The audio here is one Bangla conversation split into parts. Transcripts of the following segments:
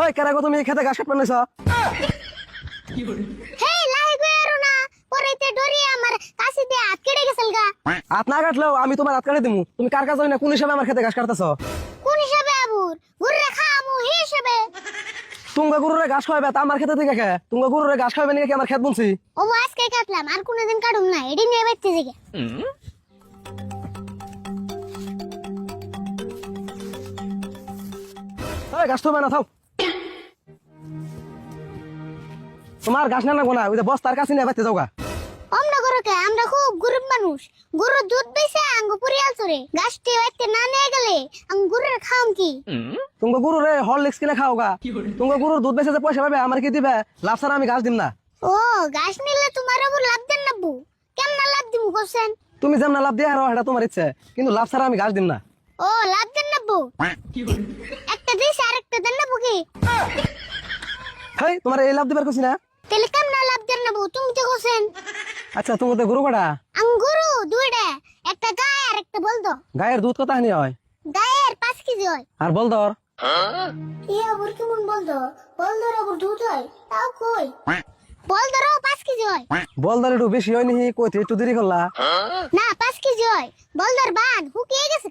ওই কেরা গো তুমি খেতে ঘাস কাটবে নাইছ হে লাই গেরো না পরেতে ডরি আমার কাছে দিয়ে হাত কেটে গেছিল গা। হাত না কাটলেও আমি তোমার হাত কাটে দিমু। তুমি কার কাছে না কোন হিসাবে আমার খেতে ঘাস কাটতেছ? কোন হিসাবে আবুর? গুররে খামু হি হিসাবে। তুঙ্গা গরুরে ঘাস খাওয়াবে তা আমার খেতে থেকে খে তুঙ্গা গরুরে ঘাস খাওয়াবে নাকি আমার খেত বুনছি? ও আজকে কাটলাম আর কোনোদিন কাটুম না এডি নিয়ে বেঁচতে থেকে তো না থাও তোমার ঘাস না না গোনা ওই যে বস্তার কাছে নিয়ে বাইতে যাওগা। আমরা গরুকে আমরা খুব গরিব মানুষ। গরুর দুধ বেচে আঙ্গ পুরিয়াল চরে গাছটি বাইতে না নিয়ে গেলে আঙ্গ গরুর কি? তুঙ্গা গরুরে হরলিক্স কিনে খাওগা তুঙ্গা গরুর দুধ বেচে যে পয়সা পাবে আমার কি দিবে? লাভ ছাড়া আমি ঘাস দিম না। ও গাছ নিলে তোমার লাভ দেন না বউ। কেমন লাভ দিমু কোসেন তুমি যেমন লাভ দিয়ে হারো এটা তোমার ইচ্ছে। কিন্তু লাভ ছাড়া আমি ঘাস দিম না। ও লাভ দেন না বউ। হেই তোমার এই লাভ দিবার কছি না? তাহলে কেমন লাভ দেন না বউ? তুমি তো কোসেন আচ্ছা তুমি তো গরু কটা? আঙ্গুরু দুইটা। একটা গায়ে আর একটা বলদো গায়ের দুধ কথা হানি হয়? গায়ের পাঁচ কেজি হয়। আর বল দর কি আবার কেমন বলদো বলদোর আবার দুধ হয়? তাও কই? বলদোরও পাঁচ কেজি হয়। বল দর একটু বেশি হয় নি কইতে একটু দেরি করলা। না পাঁচ কেজি হয়। বলদোর বান হুকিয়ে গেছে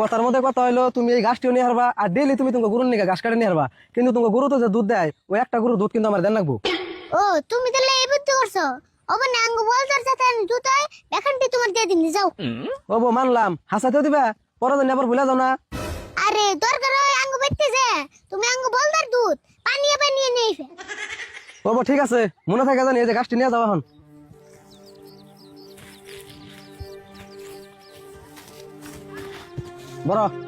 কথার মধ্যে কথা হইল তুমি এই ঘাসটিও নিয়ে হারবা আর ডেইলি তুমি তোমার গরুর নিয়ে গাছ কাটে নিয়ে হারবা। কিন্তু তোমার গরু তো যে দুধ দেয় ওই একটা গরুর দুধ কিন্তু আমার দেন লাগবো। ও তুমি তাহলে এই বুদ্ধি করছ? ওবার না আঙ্গু বলদোর সাথে দুধ হয় এখানটি তোমার দিয়ে দিন যাও। ও বউ মানলাম। হাসাতেও দিবা পরে তো আবার ভুলে যাও না। আরে দরকার হয় আঙ্গু বেচতে যে। তুমি আঙ্গু বল বলদোর দুধ পানিয়ে পানিয়ে নেই ফে ও ঠিক আছে মনে থাকে জানি এই যে গাছটি নিয়ে যাও এখন। 过来。